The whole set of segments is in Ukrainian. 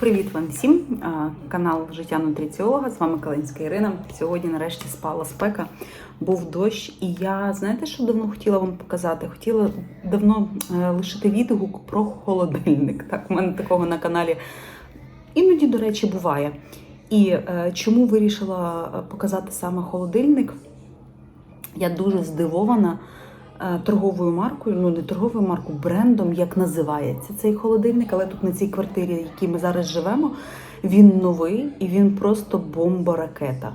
Привіт вам всім! Канал Життя нутриціолога. З вами Калинська Ірина. Сьогодні нарешті спала спека, був дощ, і я знаєте, що давно хотіла вам показати? Хотіла давно е, лишити відгук про холодильник. Так, у мене такого на каналі іноді, до речі, буває. І е, чому вирішила е, показати саме холодильник? Я дуже здивована торговою маркою, ну не торговою маркою, брендом, як називається цей холодильник, але тут на цій квартирі, в якій ми зараз живемо, він новий і він просто бомба-ракета.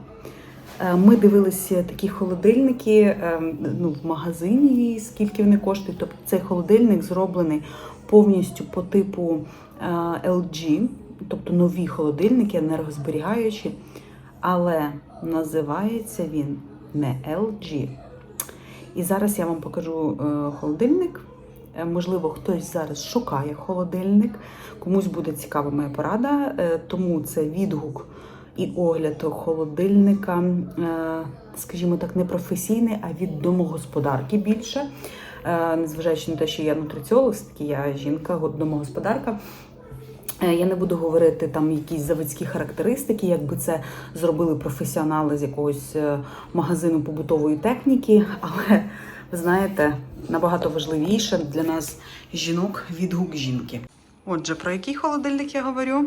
Е, Ми дивилися такі холодильники е, ну, в магазині, скільки вони коштують. Тобто цей холодильник зроблений повністю по типу е, LG, тобто нові холодильники, енергозберігаючі. Але називається він не LG. І зараз я вам покажу е, холодильник. Е, Можливо, хтось зараз шукає холодильник, комусь буде цікава моя порада, е, тому це відгук і огляд холодильника, скажімо так, не професійний, а від домогосподарки більше. Незважаючи на те, що я нутриціолог, я жінка, домогосподарка. Е, Я не буду говорити там якісь заводські характеристики, якби це зробили професіонали з якогось е, магазину побутової техніки, але ви знаєте, набагато важливіше для нас жінок відгук жінки. Отже, про який холодильник я говорю?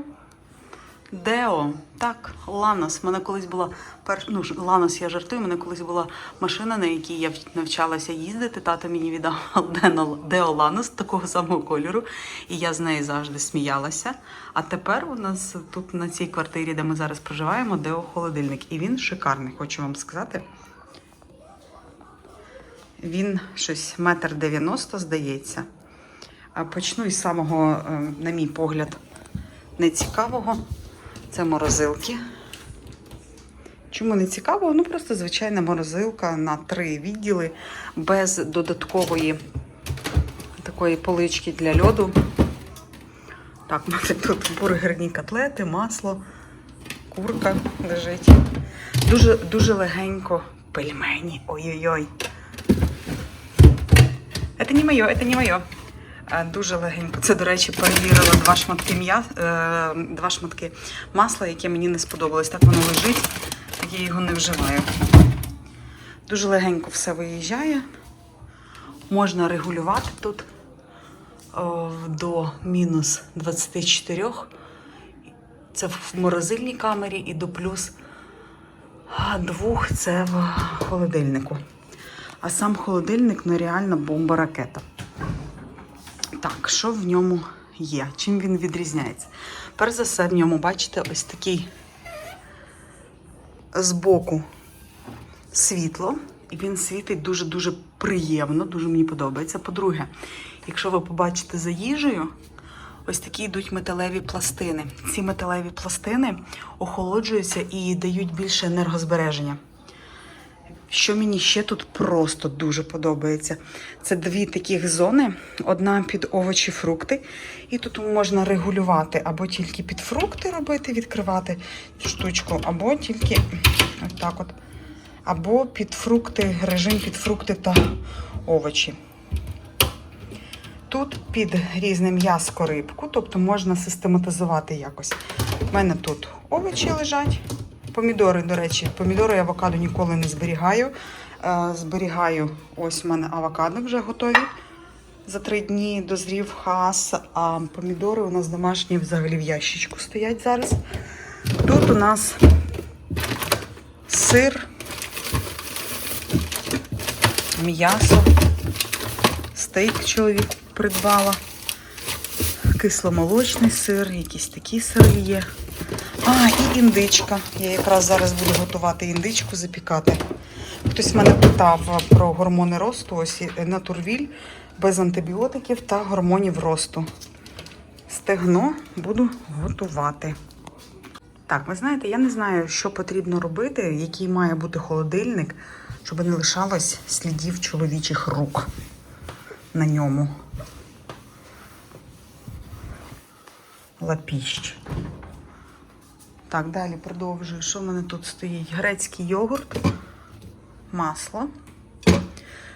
Део, так, Ланос. У мене колись була перш... ну, Ланос, я жартую. У мене колись була машина, на якій я навчалася їздити. Тато мені віддав Део Ланос такого самого кольору, і я з неї завжди сміялася. А тепер у нас тут на цій квартирі, де ми зараз проживаємо, Део холодильник. І він шикарний, хочу вам сказати. Він щось метр дев'яносто, здається. Почну із самого, е, на мій погляд, нецікавого. Це морозилки. Чому не цікаво? Ну просто звичайна морозилка на три відділи без додаткової такої полички для льоду. Так, у мене тут бургерні котлети, масло, курка лежить. Дуже, дуже легенько пельмені. Ой-ой-ой. Це не моє, це не моє. Е, Дуже легенько. Це, до речі, перевірила два шматки м'я... е, два шматки масла, яке мені не сподобалось. Так воно лежить, я його не вживаю. Дуже легенько все виїжджає. Можна регулювати тут о, до мінус 24. Це в морозильній камері і до плюс а, двох це в холодильнику. А сам холодильник ну реально бомба-ракета. Так, що в ньому є? Чим він відрізняється? Перш за все, в ньому, бачите, ось такий збоку світло, і він світить дуже-дуже приємно, дуже мені подобається. По-друге, якщо ви побачите за їжею, ось такі йдуть металеві пластини. Ці металеві пластини охолоджуються і дають більше енергозбереження. Що мені ще тут просто дуже подобається, це дві таких зони: одна під овочі, фрукти, і тут можна регулювати або тільки під фрукти робити, відкривати штучку, або тільки отак от, або під фрукти, режим під фрукти та овочі. Тут під різне м'яско рибку, тобто можна систематизувати якось. У мене тут овочі лежать. Помідори, до речі, помідори і авокадо ніколи не зберігаю. Е, зберігаю, ось у мене авокадо вже готові. За три дні дозрів хас, а помідори у нас домашні взагалі в ящичку стоять зараз. Тут у нас сир, м'ясо, стейк чоловік придбала, кисломолочний сир, якісь такі сири є. А, і індичка. Я якраз зараз буду готувати індичку, запікати. Хтось мене питав про гормони росту, ось натурвіль без антибіотиків та гормонів росту. Стегно буду готувати. Так, ви знаєте, я не знаю, що потрібно робити, який має бути холодильник, щоб не лишалось слідів чоловічих рук на ньому. Лапіщ. Так, далі продовжую. Що в мене тут стоїть? Грецький йогурт, масло,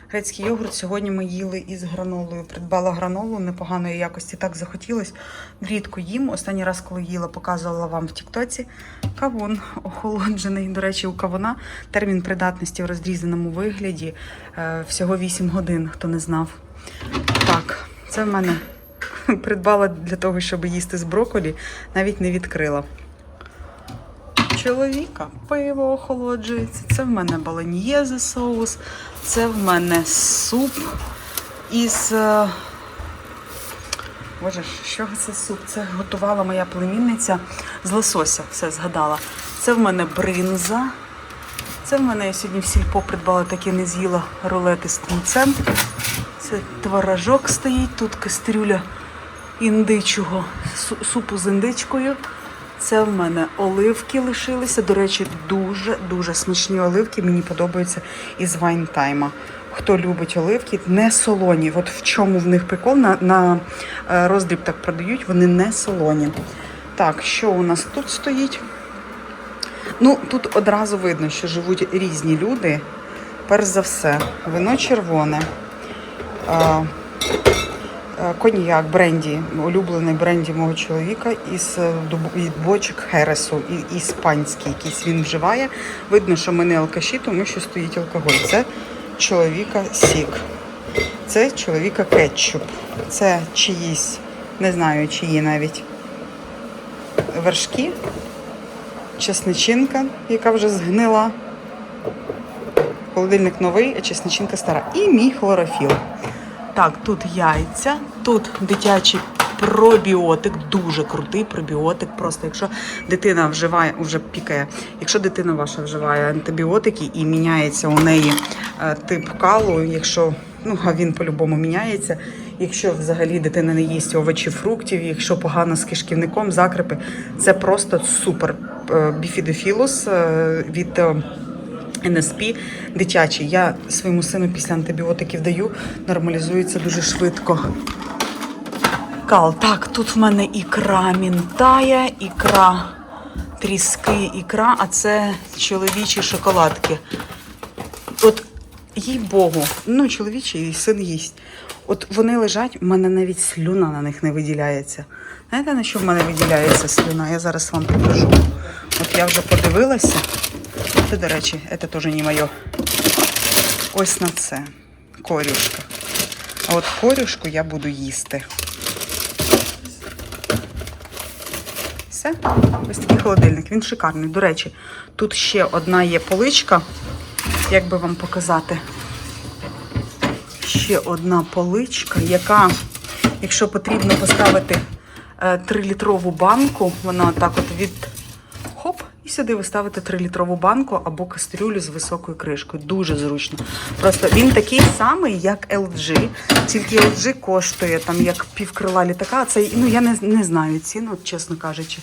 Грецький йогурт. Сьогодні ми їли із гранолою. Придбала гранолу непоганої якості. Так захотілось. Рідко їм. Останній раз, коли їла, показувала вам в Тіктоці. Кавун охолоджений. До речі, у кавуна термін придатності в розрізаному вигляді е, всього 8 годин, хто не знав. Так, це в мене придбала для того, щоб їсти з брокколі, навіть не відкрила. Чоловіка пиво охолоджується. Це в мене баланьєзе соус, це в мене суп із. е, Боже, що це суп? Це готувала моя племінниця з лосося, все згадала. Це в мене бринза. Це в мене я сьогодні в сільпо придбала таке не з'їла рулети з тунцем. Це творожок стоїть, тут кастрюля індичого супу з індичкою. Це в мене оливки лишилися. До речі, дуже-дуже смачні оливки. Мені подобаються із вайнтайма. Хто любить оливки, не солоні. От в чому в них прикол на, на е, роздріб так продають, вони не солоні. Так, що у нас тут стоїть? Ну, тут одразу видно, що живуть різні люди. Перш за все, вино червоне, а, коньяк бренді, улюблений бренді мого чоловіка із е, бочок Хересу, іспанський якийсь він вживає. Видно, що ми не алкаші, тому що стоїть алкоголь. Це чоловіка сік. Це чоловіка кетчуп. Це чиїсь, не знаю, чиї навіть вершки чесничинка, яка вже згнила. Холодильник новий, а чесничинка стара. І мій хлорофіл. Так, тут яйця, тут дитячий пробіотик, дуже крутий пробіотик. Просто якщо дитина вживає, вже пікає, якщо дитина ваша вживає антибіотики і міняється у неї е, тип калу, якщо ну а він по-любому міняється. Якщо взагалі дитина не їсть овочі, фруктів, якщо погано з кишківником, закрипи, це просто супер. Е, Біфідофілус е, від НСП дитячий. Я своєму сину після антибіотиків даю, нормалізується дуже швидко. Кал, так, тут в мене ікра мінтая, ікра тріски, ікра, а це чоловічі шоколадки. От, їй Богу, ну, чоловічий син їсть. От вони лежать, в мене навіть слюна на них не виділяється. Знаєте, на що в мене виділяється слюна? Я зараз вам покажу. От я вже подивилася. Це, до речі, це теж не моє. Ось на це. Корюшка. А от корюшку я буду їсти. Все. Ось такий холодильник. Він шикарний. До речі, тут ще одна є поличка. Як би вам показати? Ще одна поличка, яка, якщо потрібно поставити е, 3-літрову банку, вона так от від і сюди ви ставите 3-літрову банку або кастрюлю з високою кришкою. Дуже зручно. Просто він такий самий, як LG, тільки LG коштує там як півкрила літака. Це ну я не, не знаю ціну, чесно кажучи.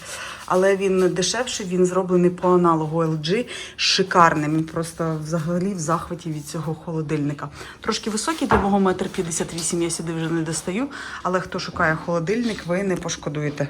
Але він дешевший, він зроблений по аналогу LG. Шикарний. Він просто взагалі в захваті від цього холодильника. Трошки високий для мого метр 58, я сюди вже не достаю. Але хто шукає холодильник, ви не пошкодуєте.